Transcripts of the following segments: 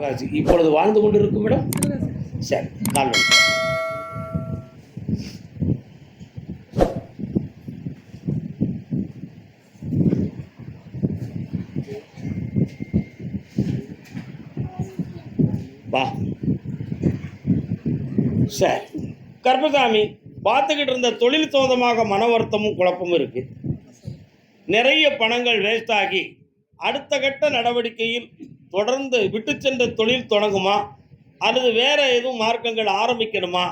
சிவகாசி இப்பொழுது வாழ்ந்து கொண்டு இருக்கும் இடம்? சரி கால் வா. சரி. கர்பசாமி பார்த்துக்கிட்டு இருந்த தொழில் சோதமாக மன வருத்தமும் குழப்பமும் இருக்கு. நிறைய பணங்கள் வேஸ்ட் ஆகி அடுத்த கட்ட நடவடிக்கையில் தொடர்ந்து விட்டு சென்ற தொழில் தொடங்குமா? அல்லது வேற எதுவும் மார்க்கங்கள் ஆரம்பிக்கணுமா?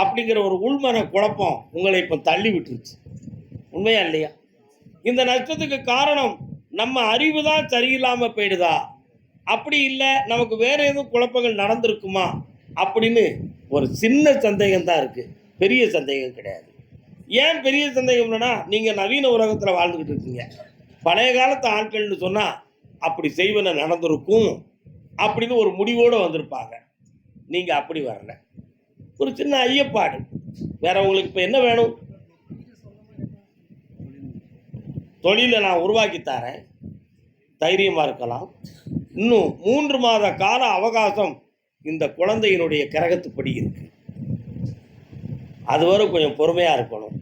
அப்படிங்கிற ஒரு உள்மன குழப்பம் உங்களை இப்போ தள்ளி விட்டுருச்சு. உண்மையா இல்லையா? இந்த நஷ்டத்துக்கு காரணம் நம்ம அறிவு தான் சரியில்லாமல் போயிடுதா? அப்படி இல்லை நமக்கு வேற எதுவும் குழப்பங்கள் நடந்திருக்குமா? அப்படின்னு ஒரு சின்ன சந்தேகம் தான் இருக்குது பெரிய சந்தேகம் கிடையாது. ஏன் பெரிய சந்தேகம் நீங்கள் நவீன உலகத்தில் வாழ்ந்துக்கிட்டு இருக்கீங்க. பழைய காலத்து ஆட்கள்னு சொன்னால் அப்படி செய்வன நடந்திருக்கும் அப்படின்னு ஒரு முடிவோடு வந்திருப்பாங்க. நீங்கள் அப்படி வரல. ஒரு சின்ன ஐயப்பாடு. வேற உங்களுக்கு இப்போ என்ன வேணும்? தொழிலை நான் உருவாக்கி தரேன். தைரியமாக இருக்கலாம். இன்னும் மூன்று மாத கால அவகாசம் இந்த குழந்தையினுடைய கிரகத்துப்படி இருக்கு. அதுவரை கொஞ்சம் பொறுமையாக இருக்கணும்.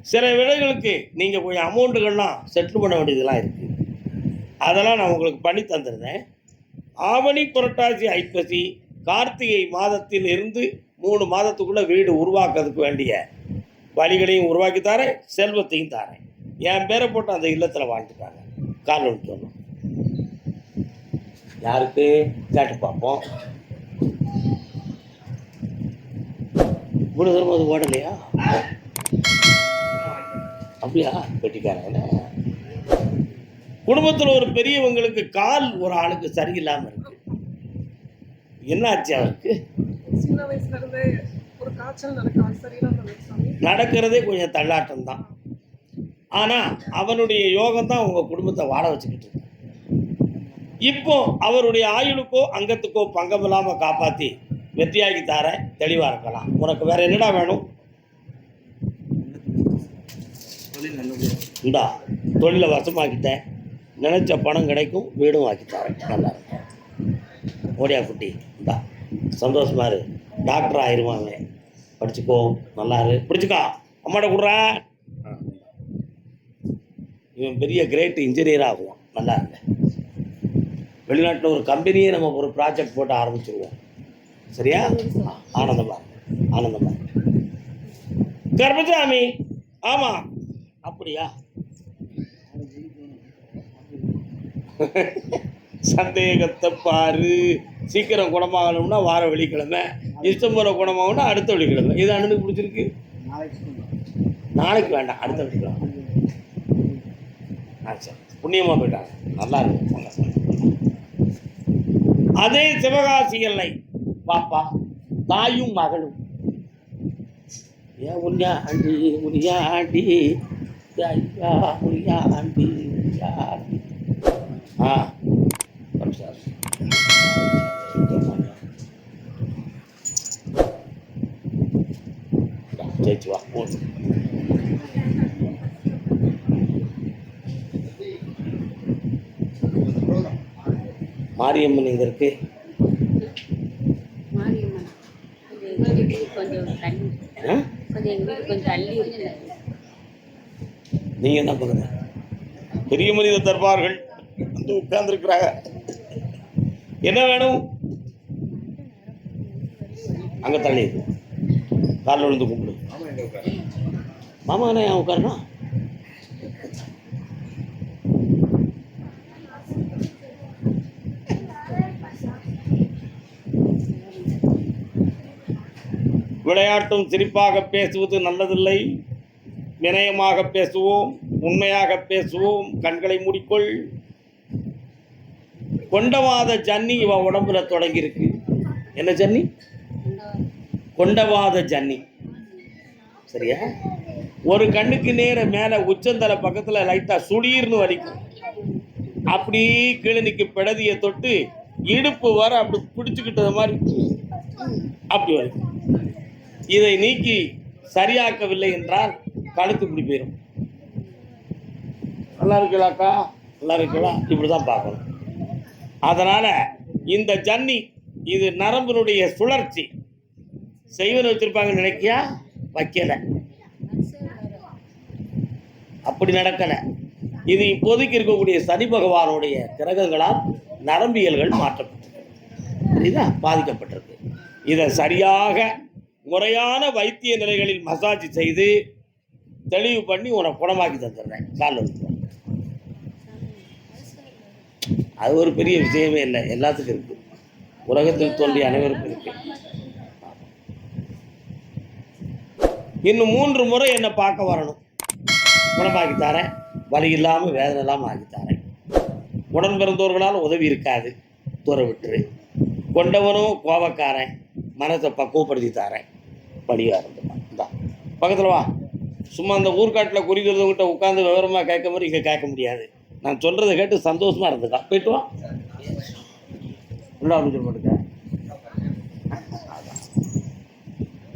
சில விலைகளுக்கு நீங்கள் கொஞ்சம் அமௌண்ட்டுகள்லாம் செட்டில் பண்ண வேண்டியதெல்லாம் இருக்குது அதெல்லாம் நான் உங்களுக்கு பண்ணி தந்துருந்தேன். ஆவணி புரட்டாசி ஐப்பசி கார்த்திகை மாதத்தில் இருந்து மூணு மாதத்துக்குள்ளே வீடு உருவாக்குறதுக்கு வேண்டிய வழிகளையும் உருவாக்கி தரேன் செல்வத்தையும் தரேன். என் பேரை போட்டு அந்த இல்லத்தில் வாழ்ந்துட்டாங்க. கால் சொல்லணும். சொன்னோம் யாருக்கு? கேட்டு பார்ப்போம். இவ்வளோ தூரம் அது ஓடலையா? அப்படியா? வெட்டிக்காரங்கள குடும்பத்தில் ஒரு பெரியவங்களுக்கு கால் ஒரு ஆளுக்கு சரியில்லாமல் இருக்கு. என்ன ஆச்சு அவருக்கு? சின்ன வயசுல இருந்தே ஒரு காய்ச்சல் நடக்கும் நடக்கிறதே கொஞ்சம் தள்ளாட்டம் தான். ஆனால் அவனுடைய யோகம் தான் உங்கள் குடும்பத்தை வாழ வச்சுக்கிட்டு இருக்கு. இப்போ அவருடைய ஆயுளுக்கோ அங்கத்துக்கோ பங்கம் இல்லாமல் காப்பாற்றி வெற்றியாக்கி தார தெளிவாக இருக்கலாம். உனக்கு வேற என்னடா வேணும்? இந்தா தொழிலை வசமாக்கிட்டேன். நினைச்ச பணம் கிடைக்கும் வீடும் வாக்கி தரேன். நல்லா இருக்கும். ஓடியா குட்டி இந்தா. சந்தோஷமா இரு. டாக்டர் ஆயிருவாங்க. படிச்சுக்கோ நல்லா இரு. பிடிச்சிக்கோ. அம்மாட்ட கொடுறா. இவன் பெரிய கிரேட் இன்ஜினியர் ஆகுவான். நல்லா இருக்கு வெளிநாட்டில் ஒரு கம்பெனியே நம்ம ஒரு ப்ராஜெக்ட் போட்டு ஆரம்பிச்சிருவோம். சரியா? ஆனந்தமா ஆனந்தமா கர்மசாமி ஆமாம் அப்படியா? சந்தேகத்தை பாரு. சீக்கிரம் குணமாகணும்னா வார வெள்ளிக்கிழமை. இஷ்டம் போல குணமாகணும்னா அடுத்த வெள்ளிக்கிழமை. இது அண்ணனுக்கு பிடிச்சிருக்கு? நாளைக்கு வேண்டாம். அடுத்த வெள்ளிக்கிழமை. ஆ சரி. புண்ணியமாக போயிட்டாங்க. நல்லா இருக்கும் அதே சிவகாசி எல்லை. பாப்பா தாயும் மகளும். ஏன் முனியாண்டி ஆண்டி ஐயா முனியாண்டி முனியாண்டி ஆ. ஒரு சார் ஜெயிச்சு வா போடு. மாரியம்மன் இங்கே இருக்கு? நீங்கள் என்ன பண்ணுங்க பெரிய மனித தர்பார்கள். வந்து உட்கார்ந்துருக்குறாங்க. என்ன வேணும்? அங்கே தள்ளி காலில் விழுந்து கும்பிடு. மாமா என்ன ஏன் உட்காரணும் விளையாட்டும் சிரிப்பாக பேசுவது நல்லதில்லை. வினயமாக பேசுவோம் உண்மையாக பேசுவோம். கண்களை மூடிக்கொள். கொண்டவாத ஜன்னி இவன் உடம்புல தொடங்கியிருக்கு. என்ன ஜன்னி? கொண்டவாத ஜன்னி. சரியா? ஒரு கண்ணுக்கு நேர மேலே உச்சந்தலை பக்கத்தில் லைட்டாக சுளீர்னு வலிக்கும். அப்படி கிளினிக்கு நிற்க பிடதியை தொட்டு இடுப்பு வர அப்படி பிடிச்சுக்கிட்டது மாதிரி அப்படி வலிக்கும். இதை நீக்கி சரியாக்கவில்லை என்றால் கழுத்து இப்படி போயிடும் நல்லா இருக்கலாக்கா? நல்லா இருக்கலாம் இப்படி தான் பார்க்கணும். அதனால் இந்த ஜன்னி இது நரம்பினுடைய சுழற்சி. செய்வன் வச்சிருப்பாங்கன்னு நினைக்கியா? வைக்கலை. அப்படி நடக்கலை. இது இப்போதைக்கு இருக்கக்கூடிய சனி பகவானுடைய கிரகங்களால் நரம்பியல்கள் மாற்றப்பட்டிருக்கு. புரியுதா? பாதிக்கப்பட்டிருக்கு. இதை சரியாக முறையான வைத்திய நிலைகளில் மசாஜ் செய்து தெளிவு பண்ணி உனக்கு குணமாக்கி தந்துடுறேன். கால் அது ஒரு பெரிய விஷயமே இல்லை. எல்லாத்துக்கும் இருக்கு. உலகத்தில் தோன்றிய அனைவருக்கும் இருக்கு. இன்னும் மூன்று முறை என்னை பார்க்க வரணும். குணமாக்கி தரேன். வலி இல்லாமல் வேதனை இல்லாமல் ஆக்கி தரேன். உடன் பிறந்தவர்களால் உதவி இருக்காது. தூர விட்டுரு. கொண்டவனும் கோபக்காரன். மனத்தை பக்குவப்படுத்தி தரேன். வழியாக இருந்துப்பான் பக்கத்தில் வா. சும்மா அந்த ஊர்க்காட்டில் குறிக்கிறவங்கிட்ட உட்காந்து விவரமாக கேட்க மாதிரி இங்கே கேட்க முடியாது. நான் சொல்கிறத கேட்டு சந்தோஷமாக இருந்துக்கா. போயிட்டு வா. உள்ள அப்படின்னு போட்டுக்க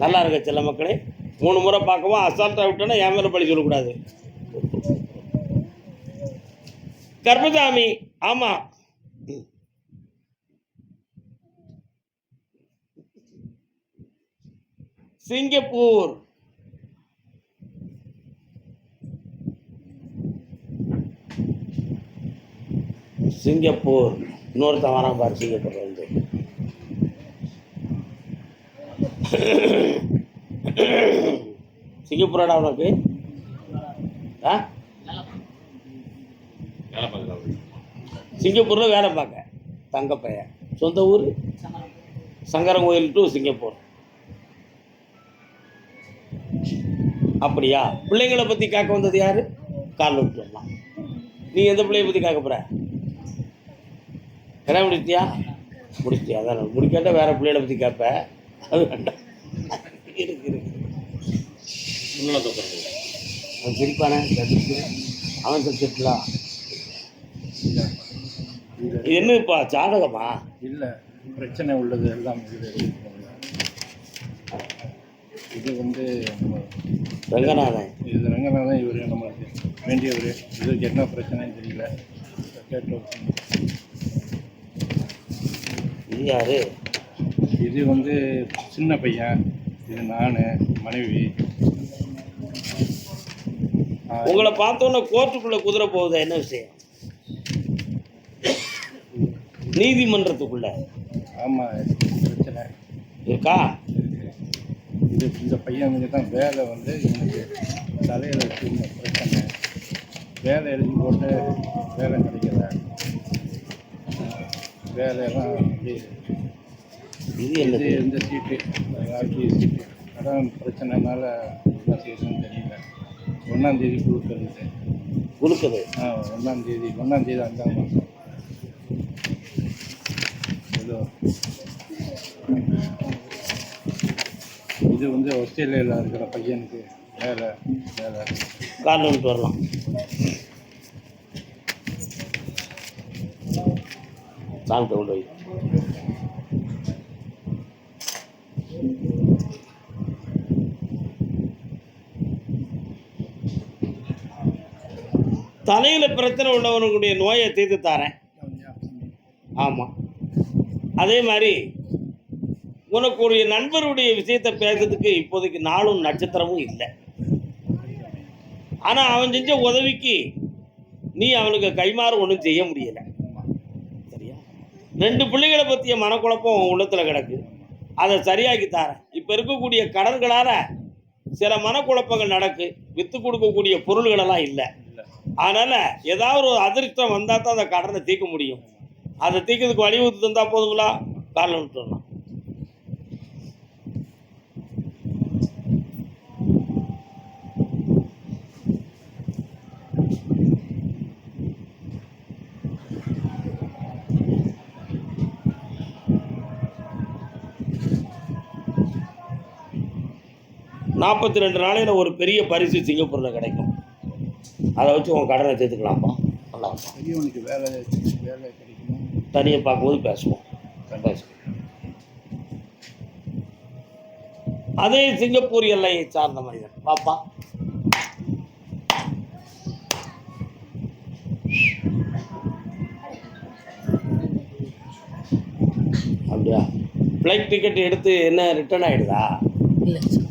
நல்லா இருக்க சில மக்களே. மூணு முறை பார்க்கவும் அசால்ட்டாக விட்டோன்னா என் மேலே பழி சொல்லக்கூடாது. கர்மசாமி ஆமாம் சிங்கப்பூர். சிங்கப்பூர். இன்னொருத்தன் வரான் பாரு சிங்கப்பூர் வந்து. சிங்கப்பூராடா உனக்கு? ஆ? சிங்கப்பூரில் வேலை பார்க்க தங்க பையன் சொந்த ஊர்? சங்கரன் கோயில் டு சிங்கப்பூர். அப்படியா? பிள்ளைங்களை பற்றி காக்க வந்தது யார்? கால் விட்டுலாம் நீ எந்த பிள்ளைய பற்றி காக்க போகிற என்ன முடிச்சியா முடிச்சியா அதான் முடிக்காட்ட வேற பிள்ளைகளை பற்றி கேட்ப அது வேண்டாம். இருக்கு இருக்கு. அவன் சிரிப்பானே அவன் சிரிச்சிருக்கலாம் இது என்னப்பா ஜாதகமா? இல்லை பிரச்சனை உள்ளது எல்லாம் இது வந்து நம்ம ரங்கநாதன். இது ரங்கநாதன் இவர் நம்மளுக்கு வேண்டியவர். இதுக்கு என்ன பிரச்சனைன்னு தெரியல. கேட்டு இது யாரு? இது வந்து சின்ன பையன் இது நான் மனைவி. உங்களை பார்த்தோன்னே கோர்ட்டுக்குள்ள குதிரை போகுதா? என்ன விஷயம்? நீதிமன்றத்துக்குள்ள? ஆமாம் பிரச்சனை. இருக்கா. இது இந்த பையனுக்கு தான் வேலை வந்து இவனுக்கு தலையில் பிரச்சனை. வேலை எழுதி போட்டு வேலை கிடைக்கல. வேலையெல்லாம் இது என்னது இந்த சீட்டு ஆட்சி சீட்டு. அதான் பிரச்சனைனால என்ன செய்யணும்னு தெரியல. ஒன்றாந்தேதி கொடுக்கறது. கொடுக்குது ஆ ஒன்றாந்தேதி ஒன்றாந்தேதி அஞ்சாம் மாதம். ஏதோ. இது வந்து ஆஸ்திரேலியாவில் இருக்கிற பையனுக்கு வேலை வேலை. விட்டு வரலாம். சாமி கொண்டு போய் தலையில் பிரச்சனை உள்ளவனுடைய நோயை தீர்த்து தரேன். ஆமாம் அதே மாதிரி உனக்கு ஒரு நண்பருடைய விஷயத்தை பேசுறதுக்கு இப்போதைக்கு நாளும் நட்சத்திரமும் இல்லை. ஆனால் அவன் செஞ்ச உதவிக்கு நீ அவனுக்கு கைமாறு ஒன்றும் செய்ய முடியலை. ரெண்டு பிள்ளைகளை பற்றிய மனக்குழப்பம் உன் உள்ளத்தில் கிடக்கு. அதை சரியாக்கி தரேன். இப்போ இருக்கக்கூடிய கடன்களால் சில மனக்குழப்பங்கள் நடக்கு. விற்று கொடுக்கக்கூடிய பொருள்களெல்லாம் இல்லை. அதனால் ஏதாவது ஒரு அதிர்ஷ்டம் வந்தால் தான் அந்த கடனை தீர்க்க முடியும். அதை தீர்க்கிறதுக்கு வழிவகுத்து தந்தால் போதுங்களா? காலில் விட்டுறலாம். நாற்பத்தி ரெண்டு நாளையில் ஒரு பெரிய பரிசு சிங்கப்பூரில் கிடைக்கும். அதை வச்சு உன் கடனை தீர்த்துக்கலாம்ப்பா நல்லா பெரியவனுக்கு வேலை வேலை கிடைக்கணும் தனியாக பார்க்கும்போது பேசுவோம். பேசுவோம் அதே சிங்கப்பூர் எல்லையை சார்ந்த மனிதன். பாப்பா அப்படியா? ஃப்ளைட் டிக்கெட் எடுத்து என்ன ரிட்டர்ன் ஆகிடுதா இல்லை சார்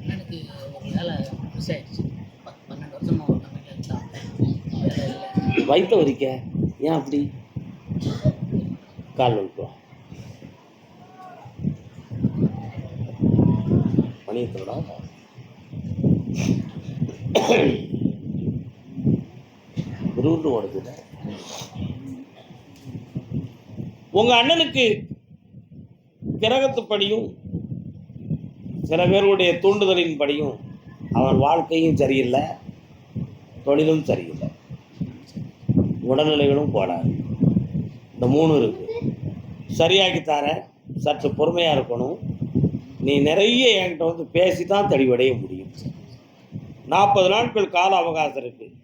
அண்ணனுக்கு ஒரு வேலை மிஸ் ஆயிடுச்சு பத்து பன்னெண்டு வருஷமா ஒரு கம்பெனியில் சாப்பிட்டேன் வேலை இல்லை வயிற்ற வரிக்க ஏன் அப்படி? கால் வலிப்போம் மணியத்தோட? உருண்டு ஓடுது. உங்க அண்ணனுக்கு கிரகத்துப்படியும் சில பேருடைய தூண்டுதலின் படியும் அவன் வாழ்க்கையும் சரியில்லை தொழிலும் சரியில்லை. உடல்நிலைகளும் கோளாறு. இந்த மூணு இருக்குது சரியாக்கி தரேன் சற்று பொறுமையாக இருக்கணும். நீ நிறைய என்கிட்ட வந்து பேசி தான் தெளிவடைய முடியும். நாற்பது நாட்கள் கால அவகாசம் இருக்குது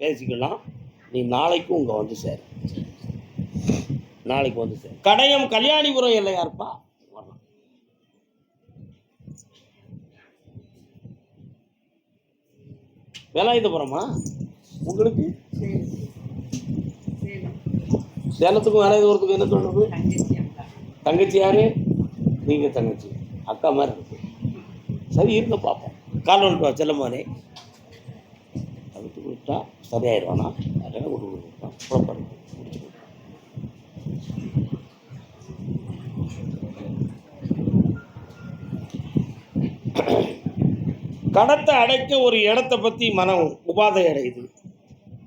பேசிக்கலாம். நீ நாளைக்கும் இங்கே வந்து சேரு. நாளைக்கு வந்து சேரு. கடையம் கல்யாணிபுரம் இல்லையாருப்பா வரலாம். வேலாயுதபுரமா உங்களுக்கு? சேலத்துக்கும் வேற தூரத்துக்கும் என்ன தொடர்பு தங்கச்சி யாரு? நீங்க தங்கச்சி. அக்கா மாதிரி இருக்கு. சரி இருங்க பார்ப்போம் கால் வந்துட்டு செல்லமானே அதுக்கு விட்டா சரியாயிடுவானா? ஒரு குழப்பம் கடத்தை அடைக்க ஒரு இடத்த பற்றி மனம் உபாதை அடையுது.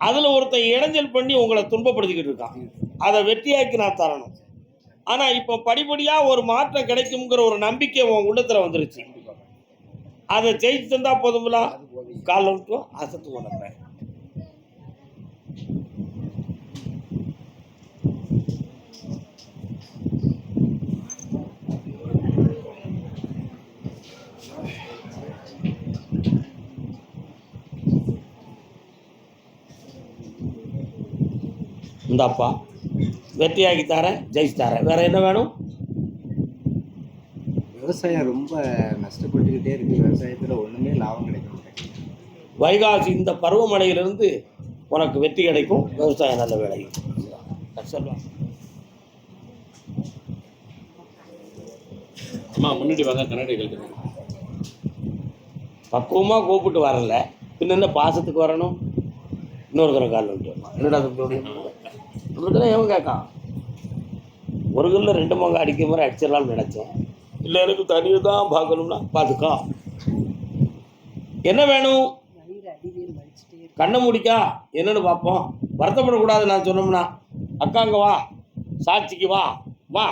அதில் ஒருத்தன் இடைஞ்சல் பண்ணி உங்களை துன்பப்படுத்திக்கிட்டு இருக்கான். அதை வெற்றியாக்கி நான் தரணும். ஆனால் இப்போ படிப்படியாக ஒரு மாற்றம் கிடைக்குங்கிற ஒரு நம்பிக்கை உன் உள்ளத்தில் வந்துருச்சு. அதை ஜெயிச்சு தந்தா போதும்ல கால் விட்டும் அசத்து உணர்றேன் இந்தாப்பா. வெற்றியாக்கி தரேன் ஜெயிச்சு தரேன். வேற என்ன வேணும்? விவசாயம் ரொம்ப நஷ்டப்பட்டுக்கிட்டே இருக்கு. விவசாயத்தில் ஒன்றுமே லாபம் கிடைக்க வைகாசி இந்த பருவமழையிலிருந்து உனக்கு வெற்றி கிடைக்கும் விவசாயம் நல்ல விளையும் சொல்லுவாங்க அம்மா முன்னாடி வாங்க கழட்டுங்க பக்குவமாக கூப்பிட்டு வரல. பின்ன என்ன பாசத்துக்கு வரணும்? இன்னொரு தடவை கால் வந்துட்டு. என்னடா இப்படிதான் எவன் கேட்கான் ஒரு கல்ல ரெண்டு மங்க அடிக்க மாதிரி அடிச்சிடலாம்னு நினச்சேன். இல்லை எனக்கு தனியாக தான் பார்க்கணும்னா பார்த்துக்கா. என்ன வேணும்? கண்ணை முடிக்கா. என்னன்னு பார்ப்போம். வருத்தப்படக்கூடாது நான் சொன்னோம்னா. அக்காங்க வா. சாட்சிக்கு வா. வா.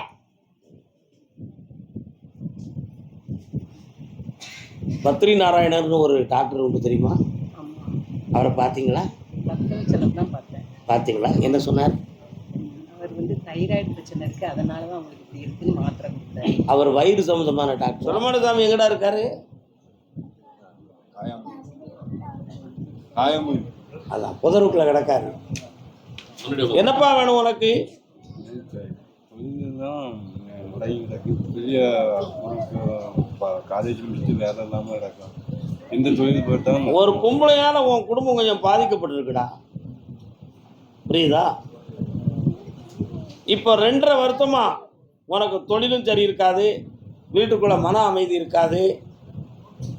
பத்ரி நாராயணர்னு ஒரு டாக்டர் உண்டு தெரியுமா? அவரை பார்த்தீங்களா? பார்த்தீங்களா? என்ன சொன்னார்? தைராய்டு பிரச்சனை இருக்கு. அதனால தான் அவங்களுக்கு இப்படி இருக்குன்னு மாத்திரை கொடுத்தாரு. அவர் வயிறு சம்மந்தமான டாக்டர். சுரமான சாமி எங்கடா இருக்காரு? காயம். காயமும் அதான் புதருக்குள்ள கிடக்காரு. என்னப்பா வேணும் உனக்கு? பெரிய காலேஜ் முடிச்சுட்டு வேலை இல்லாமல் கிடக்கும். எந்த தொழில் போட்டாலும் ஒரு பொம்பளையால உன் குடும்பம் கொஞ்சம் பாதிக்கப்பட்டிருக்குடா. புரியுதா? இப்போ ரெண்டரை வருத்தமா உனக்கு தொழிலும் சரி இருக்காது வீட்டுக்குள்ள மன அமைதி இருக்காது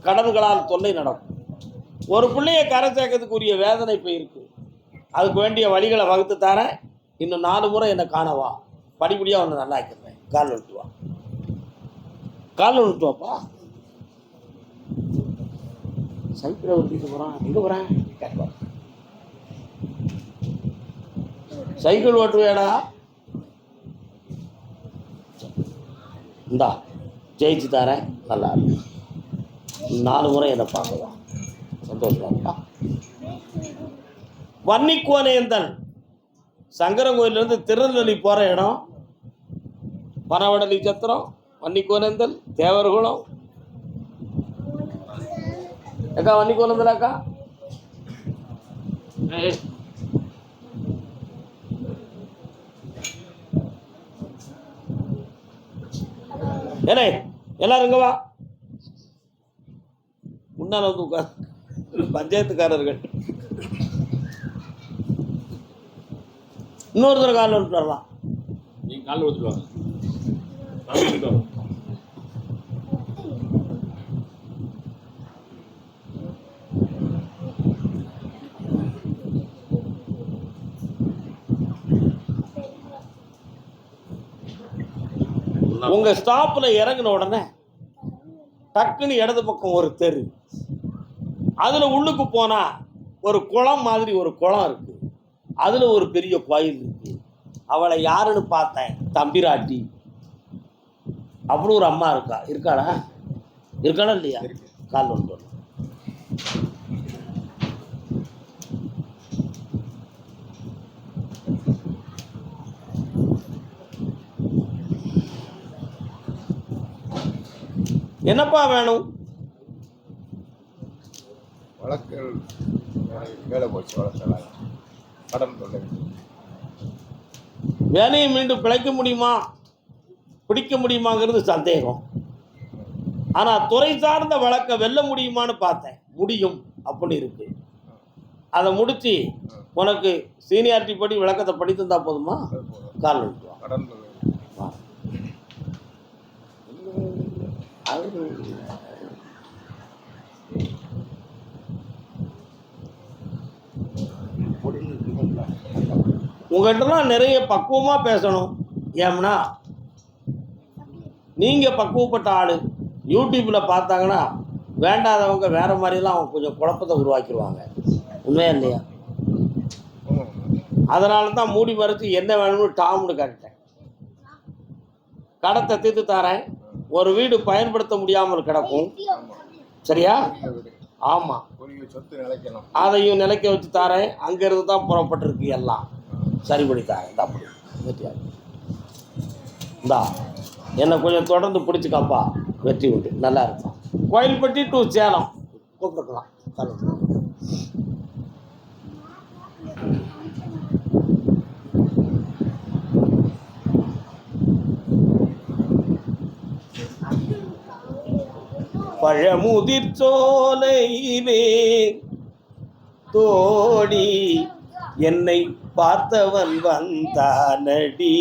கடன்களால் தொல்லை நடக்கும். ஒரு பிள்ளையை கரை சேர்க்கறதுக்குரிய வேதனை இப்போ இருக்கு. அதுக்கு வேண்டிய வழிகளை வகுத்து தரேன். இன்னும் நாலு முறை என்னை காணவா. படிப்படியாக ஒன்று நல்லா ஆக்கிடுறேன். கால் விட்டு கால் விட்டு சைக்கிளை ஓட்டிட்டு போகிறான் எங்கே போகிறேன் கேட்பான். சைக்கிள் ஓட்டுவேடா. இந்தா ஜெயிச்சு தரேன். நல்லா இருக்கு. நாலு முறை என்னை பார்க்கலாம். சந்தோஷமாப்பா வன்னிக்கோனேந்தன் சங்கரங்கோயிலேருந்து திருநெல்வேலி போகிற இடம். பனவடலி சத்திரம் வன்னிக்குவனேந்தல் தேவர்குளம். அக்கா வன்னிக்குவனேந்தல் அக்கா? ஏனே எல்லாரும் இங்க வா. முன்னால் வந்து உட்கார். பஞ்சாயத்துக்காரர்கள். இன்னொருத்தர் காலில் விட்டு நீங்கள் காலில் விட்டுருவாங்க சொன்னாங்க. உங்க ஸ்டாப்ல இறங்கின உடனே டக்குன்னு இடது பக்கம் ஒரு தெரு. அதுல உள்ளுக்கு போனா ஒரு குளம் மாதிரி ஒரு குளம் இருக்கு. அதுல ஒரு பெரிய கோயில் இருக்கு. அவளை யாருன்னு பார்த்தேன்? தம்பிராட்டி. அப்படி ஒரு அம்மா இருக்கா? இருக்காளா? இருக்காளா இல்லையா? கால் ஒன்று என்னப்பா வேணும்? வழக்குகள் வேலை போச்சு வழக்கெல்லாம் கடன் தொல்லை. வேலையை மீண்டும் பிழைக்க முடியுமா? பிடிக்க முடியுமாங்கிறது சந்தேகம். ஆனால் துறை சார்ந்த வழக்கை வெல்ல முடியுமான்னு பார்த்தேன். முடியும் அப்படின்னு இருக்கு. அதை முடிச்சு உனக்கு சீனியாரிட்டி படி விளக்கத்தை படித்திருந்தா போதுமா. கால் விட்டு வா. கடன் தொல்லை வா. அவரு உங்கள்கிட்டலாம் நிறைய பக்குவமாக பேசணும். ஏம்னா நீங்கள் பக்குவப்பட்ட ஆள். யூடியூப்பில் பார்த்தாங்கன்னா வேண்டாதவங்க வேறு மாதிரிலாம் அவங்க கொஞ்சம் குழப்பத்தை உருவாக்கிடுவாங்க உண்மையா இல்லையா? அதனால தான் மூடி மறைச்சு என்ன வேணும்னு டாம்னு கேட்டேன் கடத்தை தீர்த்து தரேன். ஒரு வீடு பயன்படுத்த முடியாமல் கிடக்கும். சரியா? ஆமாம் சொத்து நிலைக்கணும் அதையும் நிலைக்க வச்சு தாரேன். அங்கேருந்து தான் புறப்பட்டிருக்கு எல்லாம். சரி பண்ணி தரேன். இந்தா வெற்றியா இந்தா. என்னை கொஞ்சம் தொடர்ந்து பிடிச்சிக்காப்பா. வெற்றி உண்டு. நல்லா இருக்கும். கோயில்பட்டி டு சேலம். கூப்பிட்டுக்கலாம். தலைவர். பழமுதிர் சோலையிலே தோடி என்னை பார்த்தவன் வந்தானடி.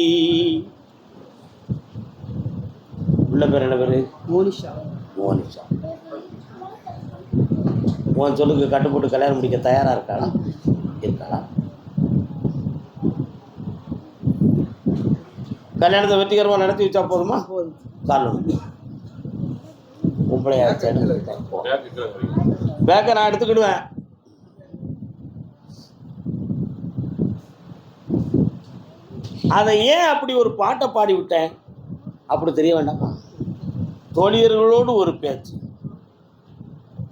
உள்ள பேர் என்ன பேரு? மோனிஷா. மோனிஷா. உன் சொல்லுக்கு கட்டுப்பட்டு கல்யாணம் முடிக்க தயாரா இருக்காளா? இருக்காளா? கல்யாணத்தை வெற்றிகரமாக நடத்தி வச்சா போதுமா? போதும். காரணம் பேக்கை நான் எடுத்துக்கிடுவேன். அதை ஏன் அப்படி ஒரு பாட்டை பாடி விட்டேன் அப்படி தெரிய வேண்டாமா? தோழியர்களோடு ஒரு பேச்சு.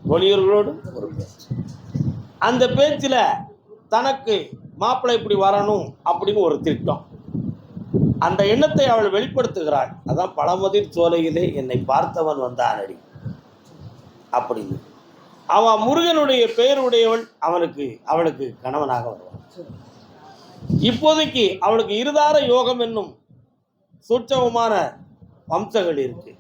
தோழியர்களோடு ஒரு பேச்சு. அந்த பேச்சில் தனக்கு மாப்பிள்ளை இப்படி வரணும் அப்படின்னு ஒரு திட்டம். அந்த எண்ணத்தை அவள் வெளிப்படுத்துகிறாள். அதான் பழமதிர் சோலையிலே என்னை பார்த்தவன் வந்தான் அடி. அப்படின்னு. அவன் முருகனுடைய பெயருடையவள் அவனுக்கு அவளுக்கு கணவனாக வருவான். இப்போதைக்கு அவளுக்கு இருதார யோகம் என்னும் சூட்சமமான வம்சங்கள் இருக்கு.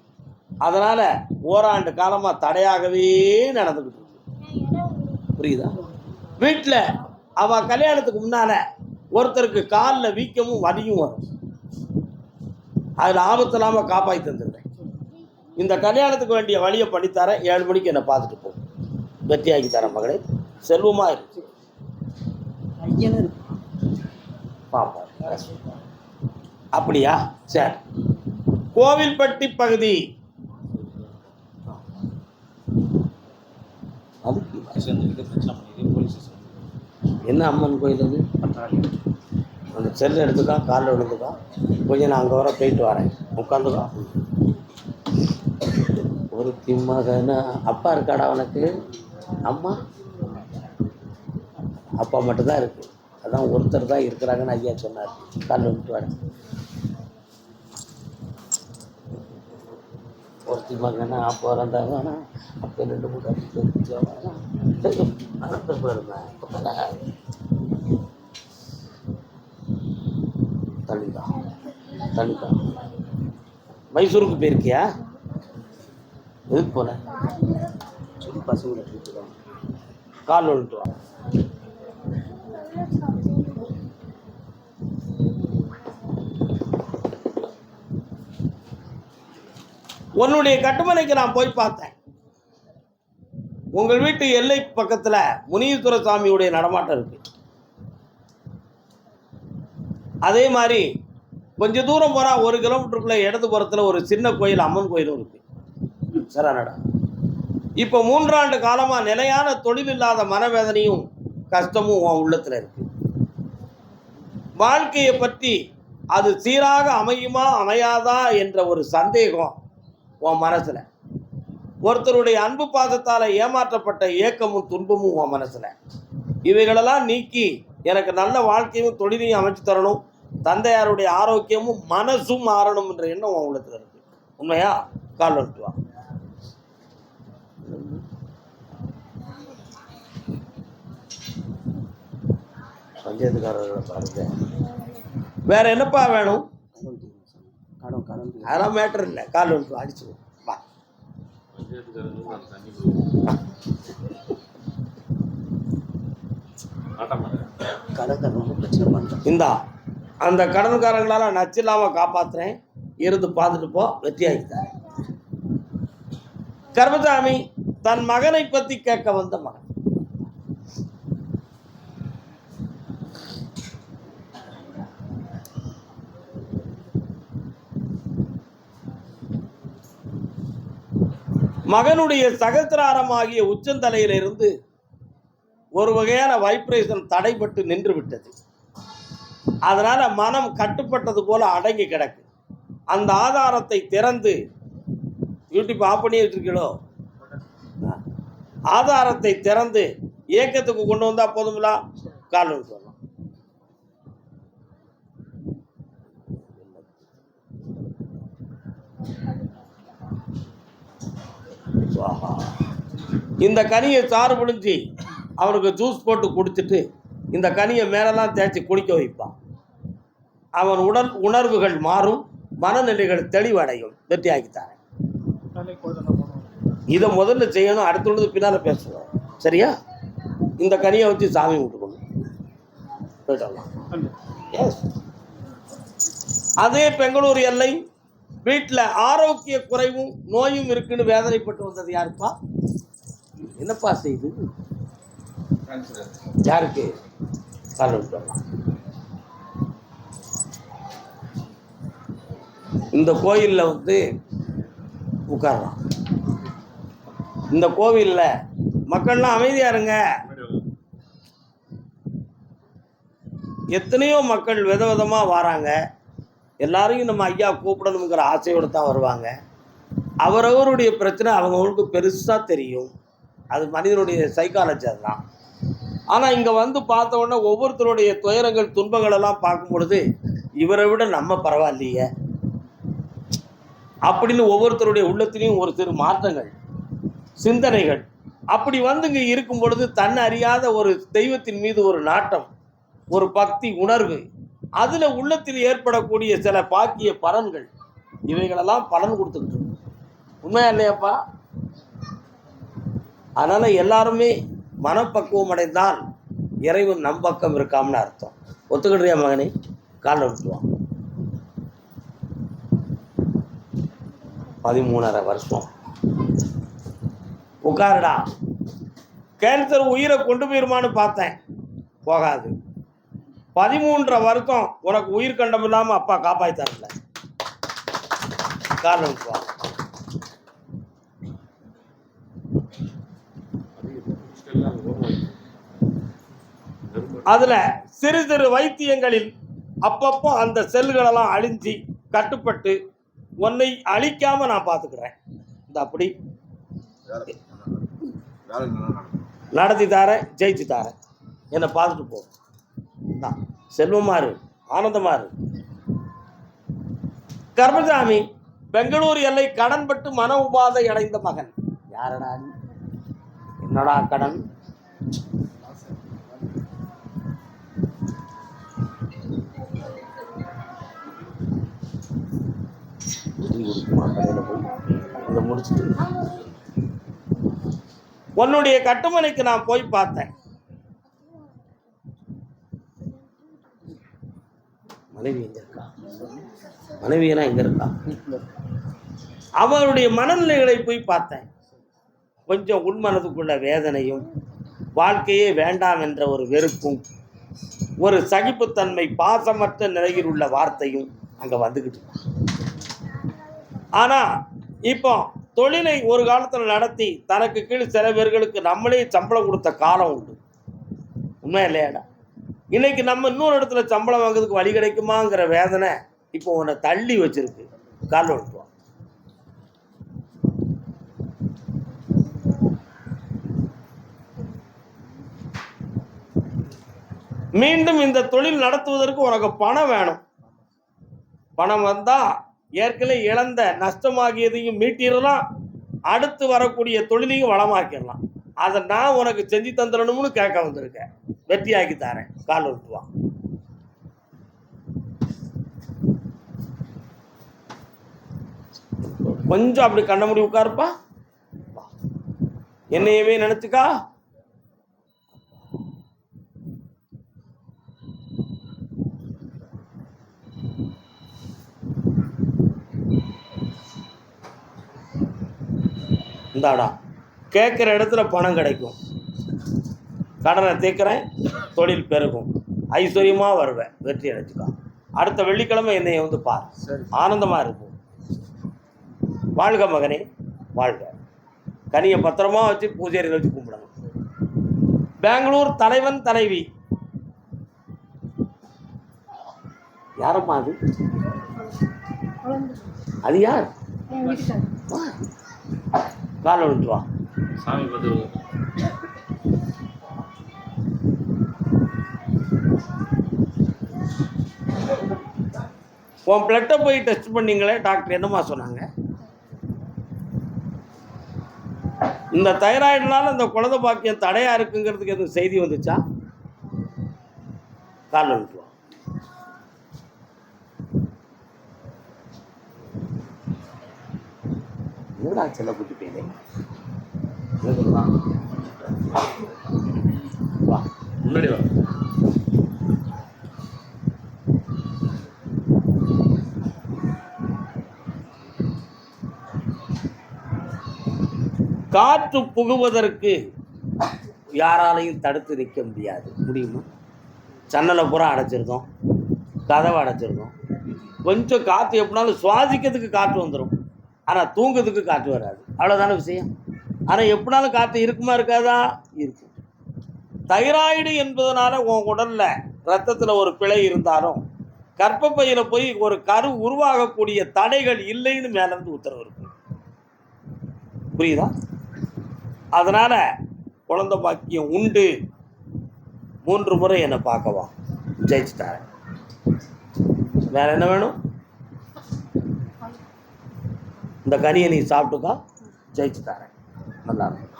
அதனால ஓராண்டு காலமா தடையாகவே நடந்துகிட்டு இருக்கு. புரியுதா? வீட்டில் அவ கல்யாணத்துக்கு முன்னால ஒருத்தருக்கு காலில் வீக்கமும் வலியும் வரும். அதில் ஆபத்து இல்லாமல் காப்பாற்றி தந்துடுறேன் இந்த கல்யாணத்துக்கு வேண்டிய வழியை பண்ணித்தரேன். ஏழு மணிக்கு என்னை பார்த்துட்டு போ. வெற்றியாக்கி தரேன் மகளே. செல்வமாக இருக்கு ஐயனும் அப்படியா? சரி. கோவில்பட்டி பகுதி. என்ன அம்மன் கோயில் அது? அந்த செல் எடுத்துக்கா காலில் விழுந்துக்கா. கொஞ்சம் நான் அங்கே வர போயிட்டு வரேன். உட்காந்துக்கா. ஒரு திம்மகனா அப்பா இருக்காடா அவனுக்கு அம்மா? அப்பா மட்டும்தான் இருக்கு. அதான் ஒருத்தர் தான் இருக்கிறாங்கன்னு ஐயா சொன்னார். காலில் விட்டு வரேன் ஒருத்தி மகனா அப்போ ஆனால் அப்போ ரெண்டு மூணு அடிச்சு அனுப்ப போயிருந்தேன் தள்ளிதான் தள்ளிதான் மைசூருக்கு போயிருக்கியா? எதுக்கு போல சொல்லி பசங்களை கூப்பிடுவாங்க கால் விழுட்டுவாங்க உன்னுடைய கட்டுமனைக்கு நான் போய் பார்த்தேன். உங்கள் வீட்டு எல்லை பக்கத்தில் முனீஸ்வர சாமியுடைய நடமாட்டம் இருக்கு. அதே மாதிரி கொஞ்சம் தூரம் போனா ஒரு கிலோமீட்டருக்குள்ள இடது புறத்தில் ஒரு சின்ன கோயில் அம்மன் கோயிலும் இருக்கு. சரணடா இப்போ மூன்றாண்டு காலமாக நிலையான தொழில் இல்லாத மனவேதனையும் கஷ்டமும் உன் உள்ளத்தில் இருக்கு. வாழ்க்கையை பற்றி அது சீராக அமையுமா அமையாதா என்ற ஒரு சந்தேகம் உன் மனசில். ஒருத்தருடைய அன்பு பாதத்தால் ஏமாற்றப்பட்ட ஏக்கமும் துன்பமும் உன் மனசில். இவைகளெல்லாம் நீக்கி எனக்கு நல்ல வாழ்க்கையும் தொழிலையும் அமைச்சு தரணும். தந்தையாருடைய ஆரோக்கியமும் மனசும் மாறணும் என்ற எண்ணம் உன் உள்ளத்தில் இருக்கு. உண்மையா? கால் வந்துட்டு பஞ்சாயத்துக்காரர்களை பாருங்க. வேற என்னப்பா வேணும்? அதெல்லாம் மேட்டர் இல்லை. கால் வந்துட்டு வா, அடிச்சு வா ரொம்ப பிரச்சனை பண்ணுறேன் இந்தா அந்த கடன்காரங்களால நச்சு இல்லாம காப்பாத்துறேன். இருந்து பார்த்துட்டு போ வெற்றியாகிட்டார் கர்மசாமி தன் மகனை பத்தி கேட்க வந்த மகன். மகனுடைய சகசிராரமாகிய உச்சந்தலையிலிருந்து ஒரு வகையான வைப்ரேஷன் தடைப்பட்டு நின்று விட்டது அதனால் மனம் கட்டுப்பட்டது போல அடங்கி கிடக்கு. அந்த ஆதாரத்தை திறந்து யூடியூப் ஆஃப் பண்ணி வச்சிருக்கீங்களோ? ஆதாரத்தை திறந்து இயக்கத்துக்கு கொண்டு வந்தால் போதுங்களா கால் சொல்லலாம் சுவாஹா. இந்த கனியை சாறு பிடிஞ்சி அவனுக்கு ஜூஸ் போட்டு குடிச்சிட்டு இந்த கனியை மேலெல்லாம் தேய்ச்சி குடிக்க வைப்பான். அவன் உடல் உணர்வுகள் மாறும் மனநிலைகள் தெளிவடையும். பண்ணுவோம் இதை முதல்ல செய்யணும் அடுத்துள்ளது பின்னால் பேசணும். சரியா? இந்த கனியை வச்சு சாமி விட்டுக்கணும் போயிட்டு எஸ் அதே பெங்களூர் எல்லை வீட்டில் ஆரோக்கிய குறைவும் நோயும் இருக்குன்னு வேதனைப்பட்டு வந்தது யாருப்பா? என்னப்பா செய்து? யாருக்கு? இந்த கோயிலில் வந்து உட்காரலாம் இந்த கோவிலில் மக்கள்லாம் அமைதியா இருங்க. எத்தனையோ மக்கள் விதவிதமாக வராங்க. எல்லாரையும் நம்ம ஐயா கூப்பிடணுங்கிற ஆசையோடு தான் வருவாங்க. அவரவருடைய பிரச்சனை அவங்கவுங்களுக்கு பெருசாக தெரியும். அது மனிதனுடைய சைக்காலஜி அதுதான். ஆனால் இங்கே வந்து பார்த்த உடனே ஒவ்வொருத்தருடைய துயரங்கள் துன்பங்கள் எல்லாம் பார்க்கும் பொழுது இவரை விட நம்ம பரவாயில்லையே. அப்படின்னு ஒவ்வொருத்தருடைய உள்ளத்திலையும் ஒரு சிறு மாற்றங்கள் சிந்தனைகள். அப்படி வந்து இங்கே இருக்கும் பொழுது தன்னை அறியாத ஒரு தெய்வத்தின் மீது ஒரு நாட்டம் ஒரு பக்தி உணர்வு அதில் உள்ளத்தில் ஏற்படக்கூடிய சில பாக்கிய பலன்கள் இவைகளெல்லாம் பலன் கொடுத்துக்கிட்டு உண்மையா இல்லையாப்பா? அதனால் எல்லாருமே மனப்பக்குவம் அடைந்தால் இறைவன் நம் பக்கம் இருக்காம்னு அர்த்தம். ஒத்துக்கிடுறியா மகனே? காலில் விட்டுவான் பதிமூணரை வருஷம். உட்காருடா. கேன்சர் உயிரை கொண்டு போயிருமான்னு பார்த்தேன். போகாது. பதிமூன்றரை வருஷம் உனக்கு உயிர் கண்டம் இல்லாமல் அப்பா காப்பாற்றாருல காரணம் வா. அதுல சிறு சிறு வைத்தியங்களில் அப்பப்போ அந்த செல்களெல்லாம் அழிஞ்சி கட்டுப்பட்டு உன்னை அழிக்காம நான் பார்த்துக்கிறேன் இந்த அப்படி. நடத்தி தாரேன் ஜெயிச்சு தாரேன். என்னை பார்த்துட்டு போ. தான் செல்வமா இரு ஆனந்தமா இரு கர்மசாமி பெங்களூர் எல்லை கடன்பட்டு மன உபாதை அடைந்த மகன். யாரடா என்னடா கடன்? உன்னுடைய கட்டுமனைக்கு நான் போய் பார்த்தேன். மனைவி எங்க இருக்கா? மனைவியெல்லாம் எங்க இருக்கா? அவருடைய மனநிலைகளை போய் பார்த்தேன். கொஞ்சம் உண்மனதுக்குள்ள வேதனையும் வாழ்க்கையே வேண்டாம் என்ற ஒரு வெறுப்பும் ஒரு சகிப்புத்தன்மை பாசமற்ற நிலையில் உள்ள வார்த்தையும் அங்கே வந்துக்கிட்டு ஆனால் ஆனா இப்போ தொழிலை ஒரு காலத்தில் நடத்தி தனக்கு கீழ் சில பேர்களுக்கு நம்மளே சம்பளம் கொடுத்த காலம் உண்டு. உண்மை இல்லையாடா? இன்னைக்கு நம்ம இன்னொரு இடத்துல சம்பளம் வாங்குறதுக்கு வழி கிடைக்குமாங்கிற வேதனை இப்போ உன்னை தள்ளி வச்சிருக்கு. காலில் விட்டுருவான் மீண்டும் இந்த தொழில் நடத்துவதற்கு உனக்கு பணம் வேணும். பணம் வந்தா ஏற்கனவே இழந்த நஷ்டமாகியதையும் மீட்டிடலாம். அடுத்து வரக்கூடிய தொழிலையும் வளமாக்கிடலாம். அதை நான் உனக்கு செஞ்சு தந்துடணும்னு கேட்க வந்திருக்கேன். வெற்றியாக்கி தரேன். கால் விட்டுவான் கொஞ்சம் அப்படி கண்ண முடி உட்காருப்பா. என்னையவே நினைச்சுக்கா. இந்தாடா. கேட்குற இடத்துல பணம் கிடைக்கும். கடனை தீர்க்கிறேன் தொழில் பெருகும். ஐஸ்வர்யமாக வருவேன் வெற்றி அடைச்சுக்கா அடுத்த வெள்ளிக்கிழமை என்னைய வந்து பார். ஆனந்தமாக இருக்கும். வாழ்க மகனே வாழ்க. கனியை பத்திரமா வச்சு பூஜையில் வச்சு கும்பிடணும். பெங்களூர் தலைவன் தலைவி. யாரம்மா அது? அது யார். காலை விட்டு வா. சாமி உன் பிளட்டை போய் டெஸ்ட் பண்ணீங்களே டாக்டர் என்னம்மா சொன்னாங்க? இந்த தைராய்டுனால இந்த குழந்தை பாக்கியம் தடையாக இருக்குங்கிறதுக்கு எதுவும் செய்தி வந்துச்சா? கால் விட்டு என்னடா செல்ல குட்டி வா முன்னாடி வா. காற்று புகுவதற்கு யாராலையும் தடுத்து நிற்க முடியாது. முடியுமா? ஜன்னலை பூரா அடைச்சிருக்கோம் கதவை அடைச்சிருக்கோம் கொஞ்சம் காற்று எப்படினாலும் சுவாசிக்கிறதுக்கு காற்று வந்துடும் ஆனால் தூங்குறதுக்கு காற்று வராது. அவ்வளோதானே விஷயம்? ஆனால் எப்படினாலும் காற்று இருக்குமா இருக்காதா? இருக்கும் தைராய்டு என்பதனால உன் உடல்ல ரத்தத்துல ஒரு பிழை இருந்தாலும் கர்ப்பப்பையில போய் ஒரு கரு உருவாகக்கூடிய தடைகள் இல்லைன்னு மேல இருந்து உத்தரவு இருக்கு. புரியுதா? அதனால் குழந்த பாக்கியம் உண்டு. மூன்று முறை என்னை பார்க்கவா. ஜெயிச்சு தரேன் வேற என்ன வேணும்? இந்த கனியை நீ சாப்பிட்டுக்கா. ஜெயிச்சு தரேன் நல்லா இருக்கும்.